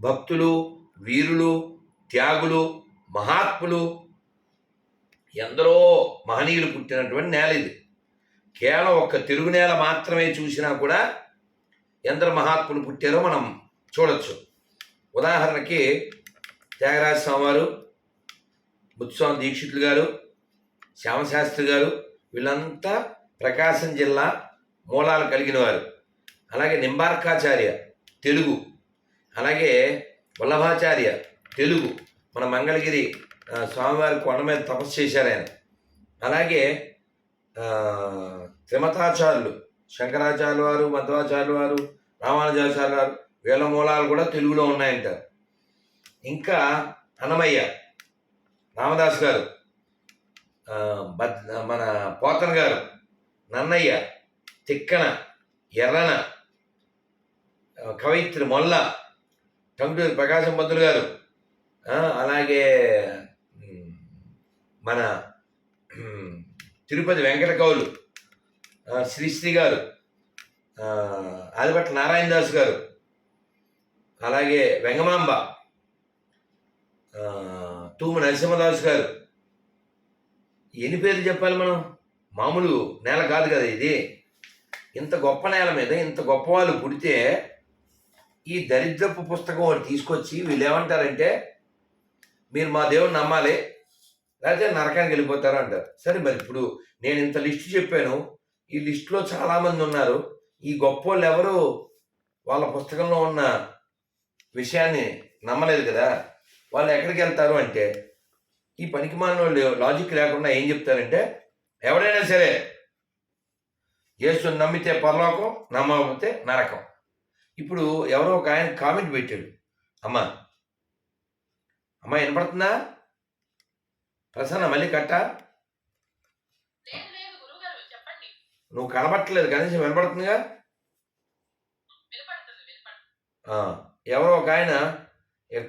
భక్తులు వీరులు త్యాగులు మహాత్ములు ఎందరో మహనీయులు పుట్టినటువంటి నేల ఇది. కేవలం ఒక్క తెలుగు నేల మాత్రమే చూసినా కూడా ఎందరు మహాత్ములు పుట్టారో మనం చూడొచ్చు. ఉదాహరణకి త్యాగరాజ స్వామి వారు ముత్స్వామి దీక్షితులు గారు శ్యామశాస్త్రి గారు వీళ్ళంతా ప్రకాశం జిల్లా మూలాలు కలిగిన వారు. అలాగే నింబార్కాచార్య తెలుగు. అలాగే వల్లభాచార్య తెలుగు మన మంగళగిరి స్వామివారి కొండ మీద తపస్సు చేశారు ఆయన. అలాగే త్రిమతాచార్యులు శంకరాచార్యులు వారు మధ్వాచార్యులు వారు రామానుజాచార్యులు వారు వీళ్ళ మూలాలు కూడా తెలుగులో ఉన్నాయంటారు. ఇంకా అన్నమయ్య రామదాస్ గారు బద్ మన పోతన్ గారు నన్నయ్య తిక్కన ఎర్రన కవయిత్రి మొల్ల టంగుటూరి ప్రకాశం పంతులు గారు. అలాగే మన తిరుపతి వెంకట కౌలు శ్రీశ్రీ గారు ఆదిపట్ల నారాయణ దాస్ గారు అలాగే వెంగమాంబ తూము నరసింహదాస్ గారు. ఎన్ని పేర్లు చెప్పాలి మనం? మామూలు నేల కాదు కదా ఇది. ఇంత గొప్ప నేల మీద ఇంత గొప్ప వాళ్ళు పుడితే ఈ దరిద్రపు పుస్తకం వాళ్ళు తీసుకొచ్చి వీళ్ళు ఏమంటారంటే మీరు మా దేవుని నమ్మాలి లేకపోతే నరకానికి వెళ్ళిపోతారు అంటారు. సరే మరి ఇప్పుడు నేను ఇంత లిస్టు చెప్పాను ఈ లిస్టులో చాలామంది ఉన్నారు. ఈ గొప్ప వాళ్ళు ఎవరు? వాళ్ళ పుస్తకంలో ఉన్న విషయాన్ని నమ్మలేదు కదా. వాళ్ళు ఎక్కడికి వెళ్తారు అంటే ఈ పనికి వాళ్ళు లాజిక్ లేకుండా ఏం చెప్తారంటే ఎవడైనా సరే యేసుని నమ్మితే పరలోకం నమ్మకపోతే నరకం. ఇప్పుడు ఎవరో ఒక ఆయన కామెంట్ పెట్టాడు. అమ్మా అమ్మా వినపడుతుందా? ప్రసన్న మళ్ళీ కట్ట? నువ్వు కనబట్టలేదు కనీసం వినపడుతుందిగా? ఎవరో ఒక ఆయన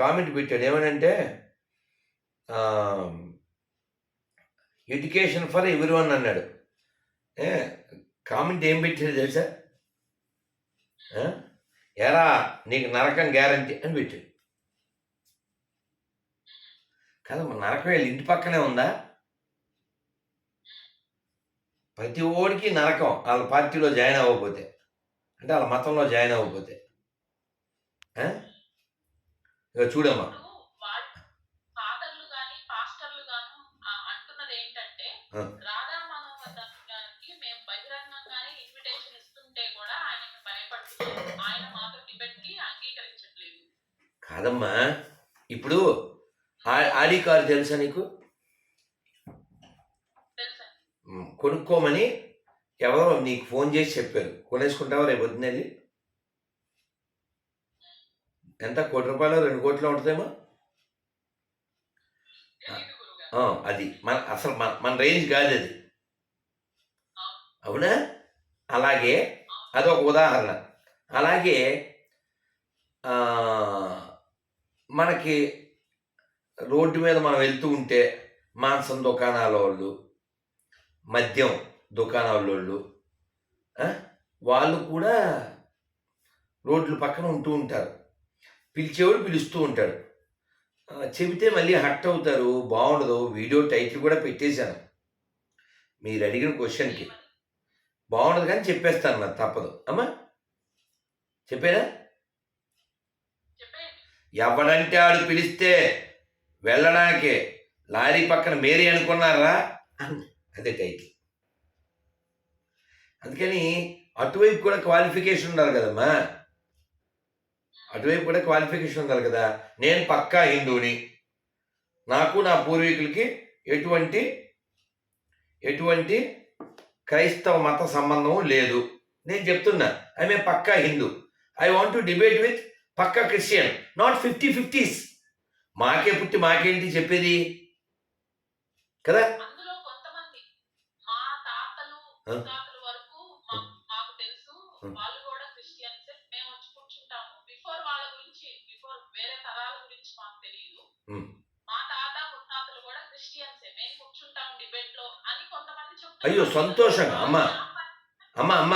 కామెంట్ పెట్టాడు. ఏమనంటే ఎడ్యుకేషన్ ఫర్ ఎవ్రీ వన్ అన్నాడు. ఏ కామెంట్ ఏం పెట్టాడు తెలుసా? ఎరా నీకు నరకం గ్యారంటీ అని పెట్టాడు. కదమ్మా నరకం వీళ్ళ ఇంటి పక్కనే ఉందా? ప్రతి ఓడికి నరకం వాళ్ళ పార్టీలో జాయిన్ అవ్వకపోతే. అంటే వాళ్ళ మతంలో జాయిన్ అవ్వకపోతే? ఇక చూడమ్మా. గాని పాస్టర్లు గాను అంటున్నది ఏంటంటే కాదమ్మా. ఇప్పుడు ఆ- ఆడి కారు తెలుసా నీకు? కొనుక్కోమని ఎవరో నీకు ఫోన్ చేసి చెప్పారు. కొనేసుకుంటావా రేపు వద్దునేది ఎంత? కోటి రూపాయలు రెండు కోట్లు ఉంటుందేమో? అది. మన అసలు మన మన రేంజ్ కాదు అది. అవునా. అలాగే అదొక ఉదాహరణ. అలాగే ఆ, మనకి రోడ్డు మీద మనం వెళ్తూ ఉంటే మాంసం దుకాణాల వాళ్ళు మద్యం దుకాణాల వాళ్ళు వాళ్ళు కూడా రోడ్ల పక్కన ఉంటూ ఉంటారు. పిలిచేవాడు పిలుస్తూ ఉంటాడు చెబితే మళ్ళీ హట్ అవుతారు. బాగుండదు. వీడియో టైటిల్ కూడా పెట్టేశాను. మీరు అడిగిన క్వశ్చన్కి. బాగుండదు కానీ చెప్పేస్తాను నాకు తప్పదు. అమ్మా? చెప్పారా? ఎవడంటే ఆడు పిలిస్తే వెళ్ళడానికి. లారీ పక్కన మేరీ అనుకున్నారా? అదే. టైటిల్. అందుకని అటువైపు కూడా క్వాలిఫికేషన్ ఉండాలి కదమ్మా. అటువైపు కూడా క్వాలిఫికేషన్ ఉండాలి కదా. నేను పక్కా హిందువుని నాకు నా పూర్వీకులకి ఎటువంటి ఎటువంటి క్రైస్తవ మత సంబంధం లేదు. నేను చెప్తున్నా I may Pakka Hindu. I want to debate with Pakka Christian. Not fifty fifties. మాకే పుట్టి మాకేంటి చెప్పేది? కదా? అయ్యో, సంతోషంగా, అమ్మా. అమ్మ అమ్మ.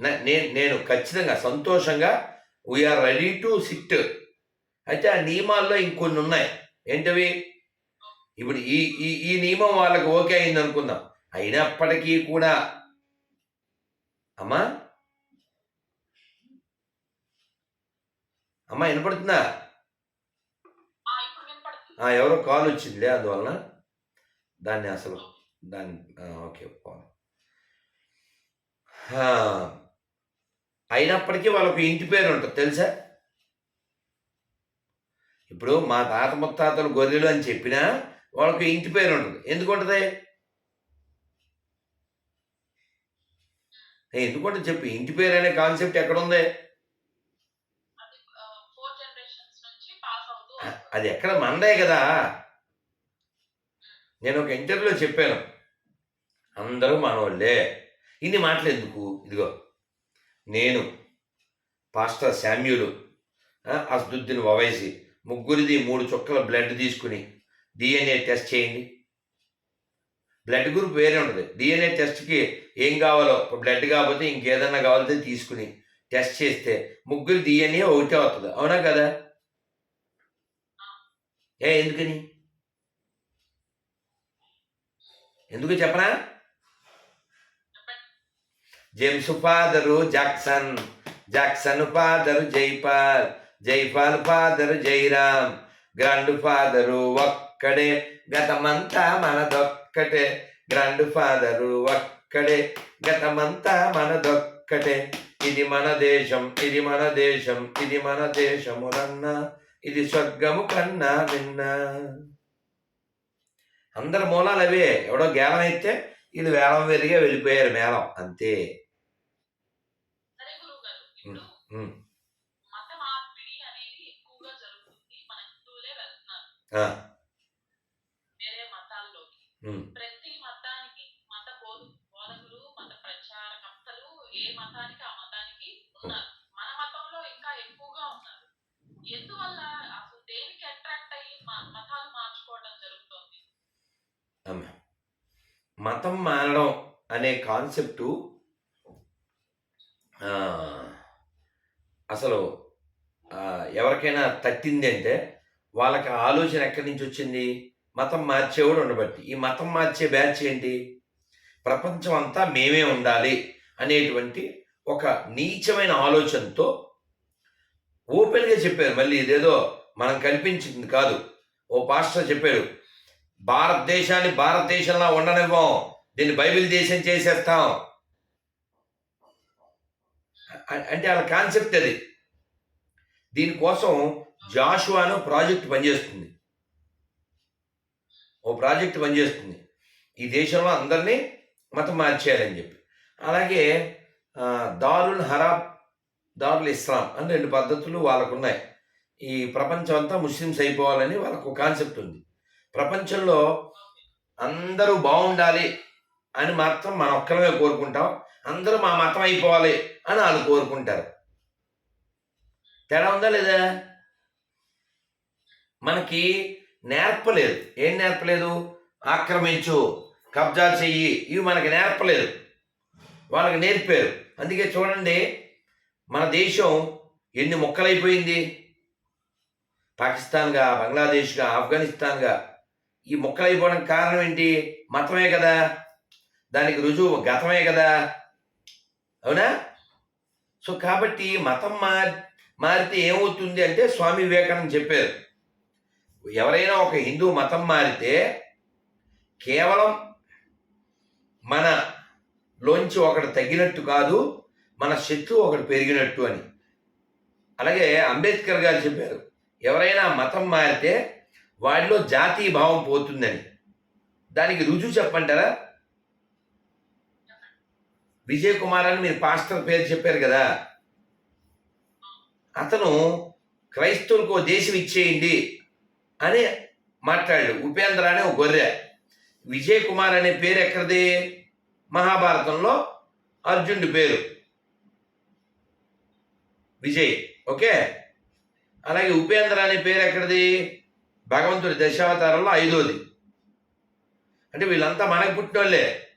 నేను నేను ఖచ్చితంగా సంతోషంగా వీఆర్ రెడీ టు సిట్ అయితే ఆ నియమాల్లో ఇంకొన్ని ఉన్నాయి. ఏంటవి? ఇప్పుడు ఈ ఈ ఈ నియమం వాళ్ళకి ఓకే అయింది అనుకుందాం. అయినప్పటికీ కూడా. అమ్మా? అమ్మా వినపడుతుందా? ఎవరో కాల్ వచ్చిందిలే అందువలన. దాన్ని అసలు దాన్ని ఓకే పోను. అయినప్పటికీ వాళ్ళకు ఇంటి పేరు ఉంటుంది తెలుసా? ఇప్పుడు మా తాత ముత్తాతలు గొర్రెలు అని చెప్పినా వాళ్ళకు ఇంటి పేరు ఉంటుంది. ఎందుకు ఉంటుంది? ఏ, ఎందుకుంటుంది చెప్పు? ఇంటి పేరు అనే కాన్సెప్ట్ ఎక్కడ ఉంది. అది ఎక్కడ? మందే కదా. నేను ఒక ఇంటర్వ్యూలో చెప్పాను. అందరూ మనవాళ్ళే ఇన్ని మాటలు ఎందుకు? ఇదిగో. నేను పాస్టర్ శామ్యులు అస్దుద్దీన్ వవైసి ముగ్గురిది మూడు చుక్కల బ్లడ్ తీసుకుని డిఎన్ఏ టెస్ట్ చేయండి. బ్లడ్ గ్రూప్ వేరే ఉంటుంది. డిఎన్ఏ టెస్ట్కి ఏం కావాలో బ్లడ్ కాకపోతే ఇంకేదన్నా కావాలితే తీసుకుని టెస్ట్ చేస్తే ముగ్గురు డిఎన్ఏ ఒకటే అవుతుంది అవునా కదా? ఏ ఎందుకని? ఎందుకు చెప్పనా? James father Jackson. Jackson father Jaipal. Jaipal father Jairam. Grandfather ఒక్కడే. గతమంతా మనదొక్కటే. గ్రాండ్ ఫాదరు ఒక్కడే. గతమంతా మనదొక్కటే. ఇది మన దేశం ఇది మన దేశం ఇది మన దేశములన్నా ఇది స్వర్గము కన్నా విన్నా. అందరి మూలాలు అవే ఎవడో గేలం అయితే వీళ్ళు వేలం వెరిగే వెళ్ళిపోయారు మేళం. అంతే. సరే గురువు గారు ఇప్పుడు ఉమ్, మత మార్పిడి అనేది ఎక్కువగా జరుగుతుంది. మన హిందువులే వెళ్తున్నారు. ఆ, వేరే మతాల్లోకి. ఉమ్, ప్రతి మతానికి మత బోధ బోధకులు మత ప్రచారకర్తలు ఏ మతానికి ఆ మతానికి ఉన్నారు. మన మతంలో ఇంకా ఎక్కువగా ఉన్నారు. ఎందువల్ల అసలు దేనికి అట్రాక్ట్ అయ్యి మతాలు మార్చుకోవడం జరుగుతోంది? అమ్మ. మతం మారడం అనే కాన్సెప్టు అసలు ఎవరికైనా తట్టింది అంటే వాళ్ళకి ఆలోచన ఎక్కడి నుంచి వచ్చింది? మతం మార్చేవాడు ఉండబట్టి. ఈ మతం మార్చే బ్యాచ్ ఏంటి? ప్రపంచం అంతా మేమే ఉండాలి అనేటువంటి ఒక నీచమైన ఆలోచనతో ఓపెన్గా చెప్పారు. మళ్ళీ ఇదేదో మనం కల్పించింది కాదు. ఓ పాస్టర్ చెప్పాడు భారతదేశాన్ని భారతదేశంలో ఉండనివ్వం. దీన్ని బైబిల్ దేశం చేసేస్తాం. అంటే వాళ్ళ కాన్సెప్ట్ అది. దీనికోసం జాషువాను ప్రాజెక్ట్ పనిచేస్తుంది. ఓ ప్రాజెక్ట్ పనిచేస్తుంది. ఈ దేశంలో అందరినీ మతం మార్చేయాలని చెప్పి. అలాగే దారుల్ హరాబ్ దారుల్ ఇస్లాం అని రెండు పద్ధతులు వాళ్ళకున్నాయి. ఈ ప్రపంచం అంతా ముస్లిమ్స్ అయిపోవాలని వాళ్ళకు కాన్సెప్ట్ ఉంది. ప్రపంచంలో అందరూ బాగుండాలి అని మాత్రం మన ఒక్కరమే కోరుకుంటాం. అందరూ మా మతం అయిపోవాలి అని వాళ్ళు కోరుకుంటారు. తేడా ఉందా లేదా? మనకి నేర్పలేదు ఏం నేర్పలేదు ఆక్రమించు కబ్జా చెయ్యి. ఇవి మనకి నేర్పలేదు వాళ్ళకి నేర్పారు. అందుకే చూడండి మన దేశం ఎన్ని మొక్కలైపోయింది. పాకిస్తాన్గా బంగ్లాదేశ్గా ఆఫ్ఘనిస్తాన్గా. ఈ మొక్కలైపోవడం కారణం ఏంటి? మతమే కదా. దానికి రుజువు గతమే కదా. అవునా? సో కాబట్టి మతం మారి మారితే ఏమవుతుంది అంటే స్వామి వివేకానంద చెప్పారు. ఎవరైనా ఒక హిందూ మతం మారితే కేవలం మన లోంచి ఒకటి తగ్గినట్టు కాదు మన శత్రువు ఒకటి పెరిగినట్టు అని. అలాగే అంబేద్కర్ గారు చెప్పారు. ఎవరైనా మతం మారితే వాడిలో జాతీయ భావం పోతుందని. దానికి రుజువు చెప్పంటారా? విజయ్ కుమార్ అని మీరు పాస్టర్ పేరు చెప్పారు కదా. అతను క్రైస్తవులకు ఓ దేశం ఇచ్చేయండి అని మాట్లాడాడు. ఉపేంద్ర అనే ఒక గొర్రె. విజయ్ కుమార్ అనే పేరు ఎక్కడిది? మహాభారతంలో అర్జునుడి పేరు. విజయ్. ఓకే? అలాగే ఉపేంద్ర అనే పేరు ఎక్కడిది? భగవంతుడి దశావతారంలో ఐదోది. అంటే వీళ్ళంతా మనకు పుట్టినోళ్ళే.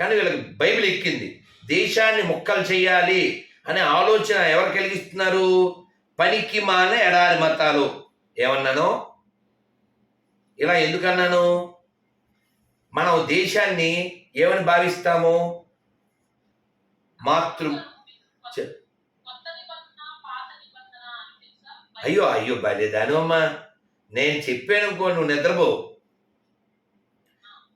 కానీ వీళ్ళకి బైబిల్ ఎక్కింది. దేశాన్ని ముక్కలు చేయాలి అనే ఆలోచన ఎవరు కలిగిస్తున్నారు? పనికి మాన ఎడారి మతాలు. ఏమన్నాను? ఇలా ఎందుకన్నాను? మనం దేశాన్ని ఏమని భావిస్తాము? మాతృ అయ్యో అయ్యో బలేదాను అమ్మా. నేను చెప్పాను అనుకో నువ్వు నిద్రపో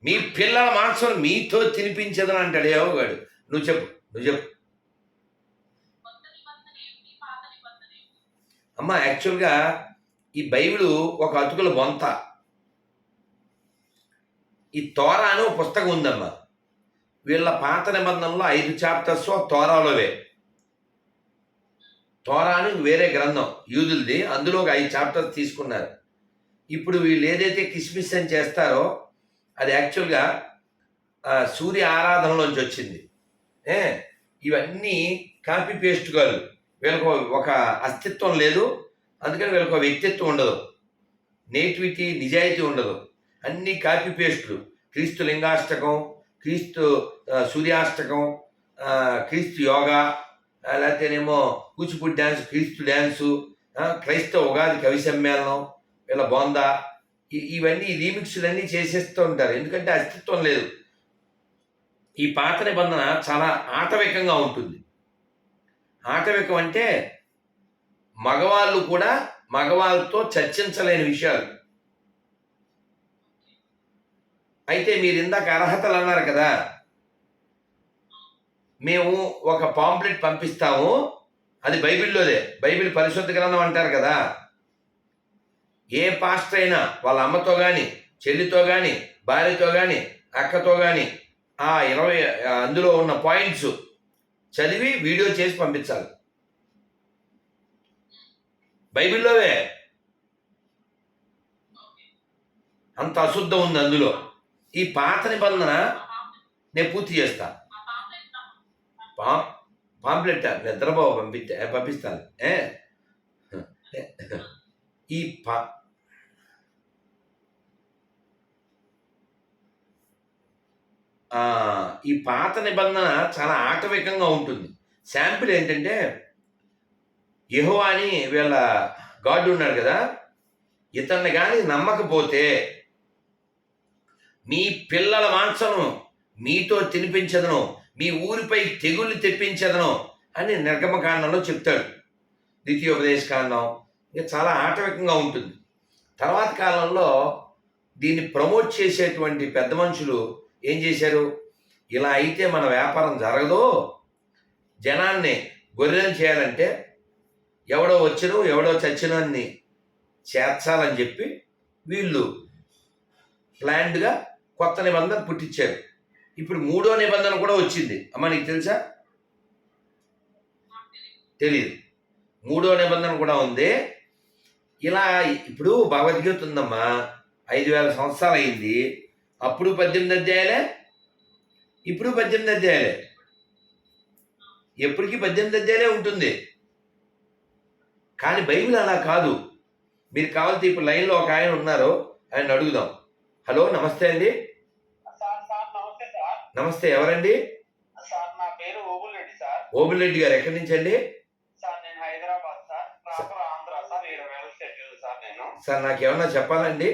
మీ పిల్లల మాంసం మీతో తినిపించదని అంటాడు ఏవోగాడు నువ్వు చెప్పు నువ్వు చెప్పు. అమ్మ యాక్చువల్గా ఈ బైబిల్ ఒక అతుకుల బొంత. ఈ తోరా అని ఒక పుస్తకం ఉందమ్మా. వీళ్ళ పాత నిబంధనలో ఐదు చాప్టర్స్ తోరాలోవే. తోరా అని వేరే గ్రంథం యూదులది. అందులో ఒక ఐదు చాప్టర్స్ తీసుకున్నారు. ఇప్పుడు వీళ్ళు ఏదైతే కిస్మిస్ అని చేస్తారో అది యాక్చువల్గా సూర్య ఆరాధనలోంచి వచ్చింది. ఏ? ఇవన్నీ కాపీ పేస్ట్ కాదు. వీళ్ళకు ఒక అస్తిత్వం లేదు. అందుకని వీళ్ళకు వ్యక్తిత్వం ఉండదు. నేటివిటీ నిజాయితీ ఉండదు. అన్ని కాపీ పేస్టులు. క్రీస్తు లింగాష్టకం క్రీస్తు సూర్యాష్టకం క్రీస్తు యోగా లేకపోతేనేమో కూచిపూడి డ్యాన్స్ క్రీస్తు డ్యాన్సు క్రైస్తవ ఉగాది కవి సమ్మేళనం వీళ్ళ బాగుందా ఇవన్నీ రీమిక్స్లన్నీ చేసేస్తూ ఉంటారు. ఎందుకంటే అస్తిత్వం లేదు. ఈ పాత నిబంధన చాలా ఆటవికంగా ఉంటుంది. ఆటవికం అంటే మగవాళ్ళు కూడా మగవాళ్ళతో చర్చించలేని విషయాలు. అయితే మీరు ఇందాక అర్హతలు అన్నారు కదా. మేము ఒక పాంప్లెట్ పంపిస్తాము. అది బైబిల్లోదే. బైబిల్ పరిశుద్ధ గ్రంథం అంటారు కదా. ఏ పాస్టర్ అయినా వాళ్ళ అమ్మతో కానీ చెల్లితో కానీ భార్యతో కానీ అక్కతో కానీ ఆ ఇరవై అందులో ఉన్న పాయింట్స్ చదివి వీడియో చేసి పంపించాలి. బైబిల్లోవే? అంత అశుద్ధం ఉంది అందులో. ఈ పాత నిబంధన నేను పూర్తి చేస్తా. పాంప్లెట్ పా పాంప్లెట్ నిద్రబాబు పంపిస్తే పంపిస్తాను. ఏ? ఈ పా ఈ పాత నిబంధన చాలా ఆటవికంగా ఉంటుంది. శాంపిల్ ఏంటంటే యహో అని వీళ్ళ గాడ్ ఉన్నాడు కదా ఇతన్ని కానీ నమ్మకపోతే మీ పిల్లల మాంసను మీతో తినిపించదను మీ ఊరిపై తెగుళ్ళు తెప్పించదను అని నిర్గమకాండంలో చెప్తాడు. ద్వితీయోపదేశ ఇంకా చాలా ఆటవికంగా ఉంటుంది. తర్వాత కాలంలో దీన్ని ప్రమోట్ చేసేటువంటి పెద్ద మనుషులు ఏం చేశారు? ఇలా అయితే మన వ్యాపారం జరగదు? జనాన్ని గొర్రెలు చేయాలంటే ఎవడో వచ్చను ఎవడో చచ్చును అని చేర్చాలని చెప్పి వీళ్ళు ప్లాన్డ్గా కొత్త నిబంధన పుట్టించారు. ఇప్పుడు మూడో నిబంధన కూడా వచ్చింది. అమ్మ నీకు తెలుసా. తెలియదు మూడో నిబంధన కూడా ఉంది ఇలా ఇప్పుడు భగవద్గీత ఉందమ్మా. ఐదు వేల సంవత్సరాలు అయింది అప్పుడు పద్దెనిమిది అధ్యాయాలే? ఇప్పుడు పద్దెనిమిది అధ్యాయాలే? ఎప్పటికీ పద్దెనిమిది అధ్యాయాలే ఉంటుంది. కానీ బైబిల్ అలా కాదు. మీరు కావాలంటే ఇప్పుడు లైన్లో ఒక ఆయన ఉన్నారు ఆయన అడుగుదాం. హలో నమస్తే అండి. నమస్తే ఎవరండి? ఓబుల్ రెడ్డి గారు ఎక్కడి నుంచి అండి? సార్ నాకు ఏమన్నా చెప్పాలండి?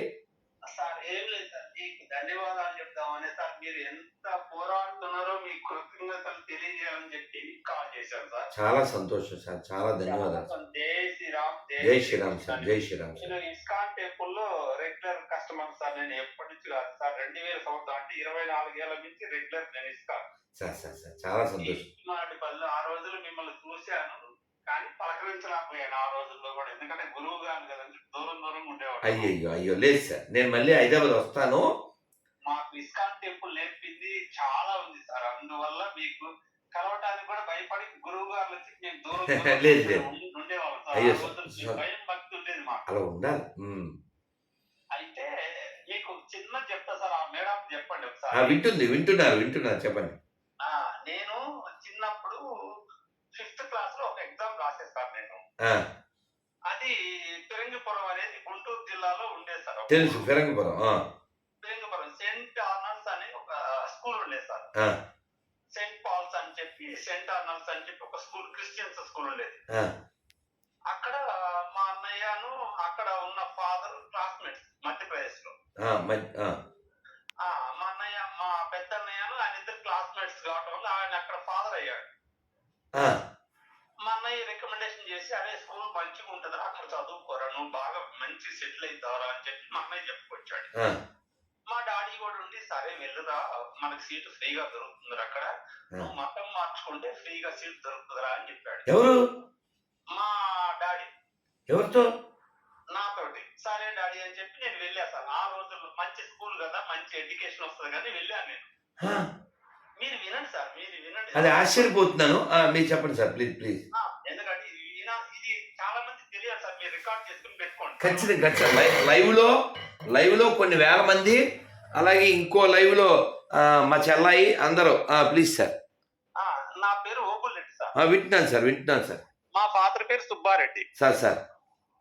సార్ ఏం లేదు సార్. మీకు ధన్యవాదాలు చెప్దామని సార్. మీరు ఎంత పోరాడుతున్నారో మీ కృతజ్ఞతలు తెలియజేయాలని చెప్పి కాల్ చేశాను సార్. చాలా సంతోషం సార్. చాలా ధన్యవాదాలు జై శ్రీరామ్ జై శ్రీరామ్ సార్ జై శ్రీరామ్. నేను ఇస్కాన్ టెంపుల్లో రెగ్యులర్ కస్టమర్ సార్ నేను ఎప్పటి నుంచి కాదు సార్ రెండు వేల సంవత్సరం అంటే ఇరవై నాలుగేళ్ళ నుంచి రెగ్యులర్ నేను ఇస్కాన్. సార్ సార్ సార్ చాలా సంతోషం. నాటి పనులు ఆ రోజులు మిమ్మల్ని చూశాను. కానీ పలకరించలేకపోయాను ఆ రోజుల్లో కూడా. ఎందుకంటే గురువు గారు కదండి దూరం దూరం ఉండేవాడు. అయ్యయ్యో అయ్యో లేదు సార్. నేను మళ్ళీ హైదరాబాద్ వస్తాను. మాకు ఇస్కాన్ టెంపుల్ నేర్పింది చాలా ఉంది సార్. అందువల్ల మీకు కలవటానికి కూడా భయపడి గురువు గారు వచ్చి మేము దూరం లేదు, లేదు. ఉండి- ఉండేవాళ్ళం సార్. అయ్యో, భయం భక్తి ఉండేది మాకు. అలా ఉండాలి. అయితే మీకు చిన్న చెప్తా సార్. ఆ మేడం చెప్పండి ఆ, ఒకసారి వింటుంది వింటున్నారు వింటున్నారు. చెప్పండి. నేను చిన్నప్పుడు ఫిఫ్త్ క్లాస్లో ఒక ఎగ్జామ్ రాసేస్తాను నేను ఆ, అది పెరంగిపురం అనేది గుంటూరు జిల్లాలో ఉండేది సార్. తెలుసు ఫిరంగిపురం ఆ, పెరంగిపురం సెంట్ ఆర్నల్స్ అనే ఒక స్కూల్ ఉండేది సార్. సెంట్ పాల్స్ అని చెప్పి సెంట్ ఆర్నల్స్ అని చెప్పి ఒక స్కూల్ క్రిస్టియన్స్ స్కూల్ ఉండేది. అక్కడ అన్నయ్యను అక్కడ ఉన్న ఫాదర్ క్లాస్మేట్స్ మధ్యప్రదేశ్లో అక్కడ. నువ్వు మతం మార్చుకుంటే ఫ్రీగా సీట్ దొరుకుతుందిరా అని చెప్పాడు. ఎవరు? మా డాడీ. ఎవరితో? నాతోటి. సరే డాడీ అని చెప్పి నేను వెళ్ళా సార్ ఆ రోజుల్లో మంచి స్కూల్ కదా మంచి ఎడ్యుకేషన్ వస్తుంది కానీ వెళ్ళాను నేను. మీరు వినండి సార్ మీరు వినండి. అది ఆశ్చర్యపోతున్నాను. మీరు చెప్పండి సార్ ప్లీజ్ ప్లీజ్ ఎందుకంటే ఇది చాలా మంది తెలియదు సార్ మీరు రికార్డ్ చేసుకుని పెట్టుకోండి. ఖచ్చితంగా ఖచ్చితంగా. లైవ్ లైవ్లో లైవ్లో కొన్ని వేల మంది అలాగే ఇంకో లైవ్లో ఆ, మా చెల్లాయి అందరూ. ప్లీజ్ సార్ నా పేరు సార్ వింటున్నాను సార్ వింటున్నాను సార్ మా ఫాదర్ పేరు సుబ్బారెడ్డి. Sir sir.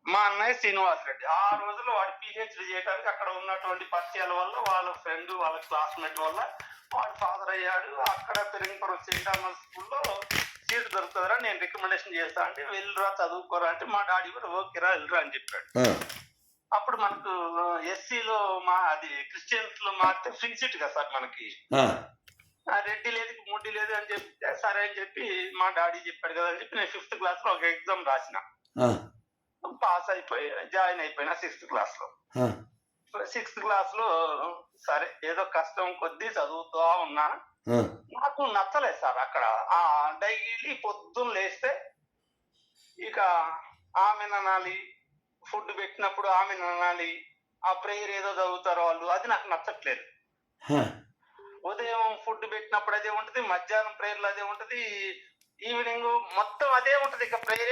మా అన్నయ్య శ్రీనివాస్ రెడ్డి ఆ రోజుల్లో వాడు పిహెచ్డి చేయడానికి అక్కడ ఉన్నటువంటి పరిచయాల వల్ల వాళ్ళ ఫ్రెండ్ వాళ్ళ క్లాస్మేట్ వల్ల వాడు ఫాదర్ అయ్యాడు. అక్కడ పెరిగిపురం సెయింట్ ఆర్మల్ స్కూల్లో సీట్ దొరుకుతుందిరా నేను రికమెండేషన్ చేస్తా అంటే వెళ్ళురా చదువుకోరా అంటే మా డాడీ కూడా ఓకేరా వెళ్ళురా అని చెప్పాడు. అప్పుడు మనకు ఎస్సీలో మా అది క్రిస్టియన్స్లో మారితే ఫ్రీ సీట్ కదా సార్ మనకి. రెడ్డి లేదు ముడ్డి లేదు అని చెప్పి సరే అని చెప్పి మా డాడీ చెప్పాడు కదా అని చెప్పి నేను ఫిఫ్త్ క్లాస్లో ఒక ఎగ్జామ్ రాసిన. పాస్ అయిపోయి జాయిన్ అయిపోయినా సిక్స్త్ క్లాస్లో. సిక్స్త్ క్లాస్లో సరే ఏదో కష్టం కొద్దీ చదువుతూ ఉన్నా. నాకు నచ్చలేదు సార్ అక్కడ. ఆ డైలీ పొద్దున్న లేస్తే ఇక ఆమె అనాలి ఫుడ్ పెట్టినప్పుడు ఆమె అనాలి ఆ ప్రేయర్ ఏదో చదువుతారు వాళ్ళు అది నాకు నచ్చట్లేదు. ఉదయం ఫుడ్ పెట్టినప్పుడు అదే ఉంటది మధ్యాహ్నం ప్రేయర్లు అదే ఉంటది ఈవినింగ్ మొత్తం అదే ఉంటది ఇక ప్రేయర్